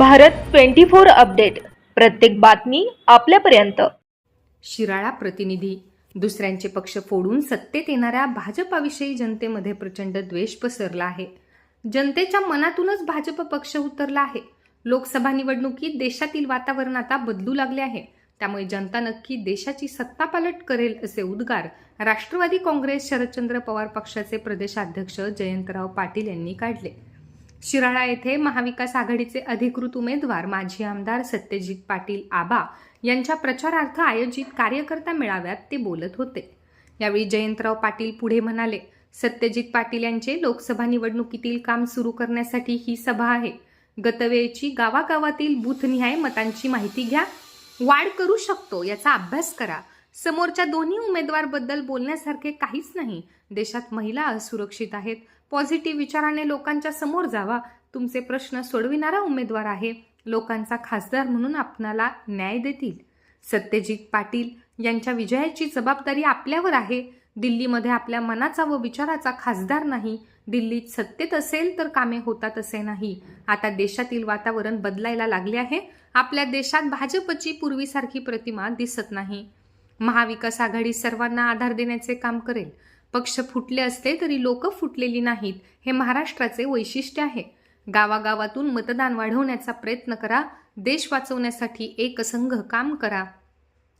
Bharat twenty four update. प्रत्येक बातमी आपल्यापर्यंत. शिराळा प्रतिनिधी दुसऱ्यांचे पक्ष फोडून सत्तेत येणाऱ्या भाजपाविषयी जनतेमध्ये प्रचंड द्वेष पसरला आहे. जनतेच्या मनातूनच भाजप पक्ष उतरला आहे. लोकसभा निवडणुकीत देशातील वातावरण आता बदलू लागले आहे. त्यामुळे जनता नक्की देशाची सत्तापालट करेल असे उद्गार राष्ट्रवादी काँग्रेस शरदचंद्र पवार पक्षाचे प्रदेशाध्यक्ष जयंतराव पाटील यांनी काढले. शिराळा येथे महाविकास आघाडीचे अधिकृत उमेदवार माजी आमदार सत्यजित पाटील आबा यांच्या प्रचारार्थ आयोजित कार्यकर्ता मेळाव्यात ते बोलत होते. यावेळी जयंतराव पाटील पुढे म्हणाले सत्यजित पाटील यांचे लोकसभा निवडणुकीतील काम सुरू करण्यासाठी ही सभा आहे. गतवेळची गावागावातील बूथनिहाय मतांची माहिती घ्या. वाढ करू शकतो याचा अभ्यास करा. समोरच्या दोन्ही उमेदवारबद्दल बोलण्यासारखे काहीच नाही. देशात महिला असुरक्षित आहेत. पॉझिटिव्ह विचाराने लोकांच्या समोर जावा. तुमचे प्रश्न सोडविणारा उमेदवार आहे. लोकांचा खासदार म्हणून आपणाला न्याय देतील. सत्यजित पाटील यांच्या विजयाची जबाबदारी आपल्यावर आहे. दिल्लीमध्ये आपल्या मनाचा व विचाराचा खासदार नाही. दिल्लीत सत्तेत असेल तर कामे होतात असे नाही. आता देशातील वातावरण बदलायला लागले आहे. आपल्या देशात भाजपची पूर्वीसारखी प्रतिमा दिसत नाही. महाविकास आघाडी सर्वांना आधार देण्याचे काम करेल. पक्ष फुटले असले तरी लोक फुटलेली नाहीत. हे महाराष्ट्राचे वैशिष्ट्य आहे. गावागावातून मतदान वाढवण्याचा प्रयत्न करा. देश वाचवण्यासाठी एकसंघ काम करा.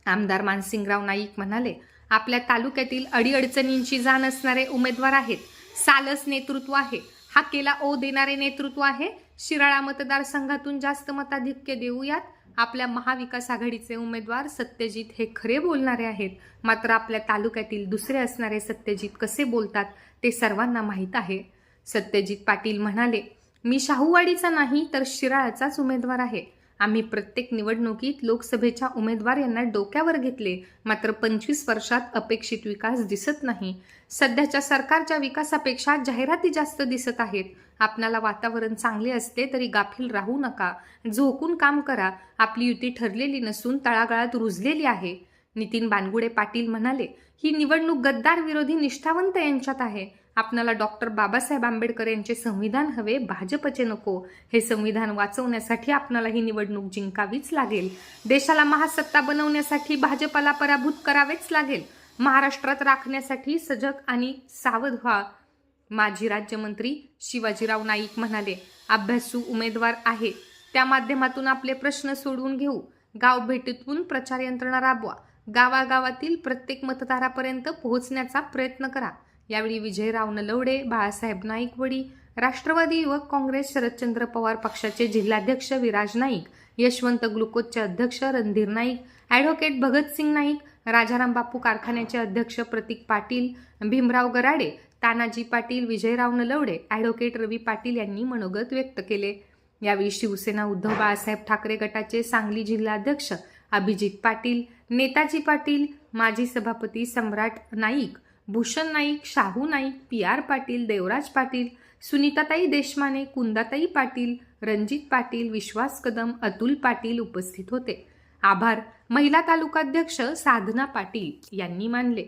आमदार मानसिंगराव नाईक म्हणाले आपल्या तालुक्यातील अडीअडचणींची जाण असणारे उमेदवार आहेत. सालस नेतृत्व आहे. हाकेला ओ देणारे नेतृत्व आहे. शिराळा मतदारसंघातून जास्त मताधिक्य देऊयात. आपल्या महाविकास आघाडीचे उमेदवार सत्यजित हे खरे बोलणारे आहेत. मात्र आपल्या तालुक्यातील दुसरे असणारे सत्यजित कसे बोलतात ते सर्वांना माहीत आहे. सत्यजित पाटील म्हणाले मी शाहूवाडीचा नाही तर शिराळाचाच उमेदवार आहे. आम्ही प्रत्येक निवडणुकीत लोकसभेच्या उमेदवार यांना डोक्यावर घेतले. मात्र पंचवीस वर्षात अपेक्षित विकास दिसत नाही. सध्याच्या सरकारच्या विकासापेक्षा जाहिराती जास्त दिसत आहेत. आपणाला वातावरण चांगले असते तरी गाफील राहू नका. झोकून काम करा. आपली युती ठरलेली नसून तळागाळात रुजलेली आहे. नितीन बानगुडे पाटील म्हणाले ही निवडणूक गद्दार विरोधी निष्ठावंत यांच्यात आहे. आपणाला डॉक्टर बाबासाहेब आंबेडकर यांचे संविधान हवे भाजपचे नको हे संविधान वाचवण्यासाठी आपणाला ही निवडणूक जिंकावीच लागेल. देशाला महासत्ता बनवण्यासाठी भाजपाला पराभूत करावेच लागेल. महाराष्ट्रात राखण्यासाठी सजग आणि सावध व्हा. माजी राज्यमंत्री शिवाजीराव नाईक म्हणाले अभ्यासू उमेदवार आहे. त्या माध्यमातून आपले प्रश्न सोडवून घेऊ. गाव भेटीतून प्रचार यंत्रणा राबवा. गावागावातील प्रत्येक मतदारापर्यंत पोहोचण्याचा प्रयत्न करा. यावेळी विजयराव नलवडे बाळासाहेब नाईकवडी राष्ट्रवादी युवक काँग्रेस शरदचंद्र पवार पक्षाचे जिल्हाध्यक्ष विराज नाईक यशवंत ग्लुकोजचे अध्यक्ष रणधीर नाईक ॲडव्होकेट भगतसिंग नाईक राजाराम बापू कारखान्याचे अध्यक्ष प्रतीक पाटील भीमराव गराडे तानाजी पाटील विजयराव नलवडे ॲडव्होकेट रवी पाटील यांनी मनोगत व्यक्त केले. यावेळी शिवसेना उद्धव बाळासाहेब ठाकरे गटाचे सांगली जिल्हाध्यक्ष अभिजित पाटील नेताजी पाटील माजी सभापती सम्राट नाईक भूषण नाईक शाहू नाईक पी आर पाटील देवराज पाटील सुनीताताई देशमाने कुंदाताई पाटील रणजित पाटील विश्वास कदम अतुल पाटील उपस्थित होते. आभार. महिला तालुकाध्यक्ष साधना पाटील यांनी मानले.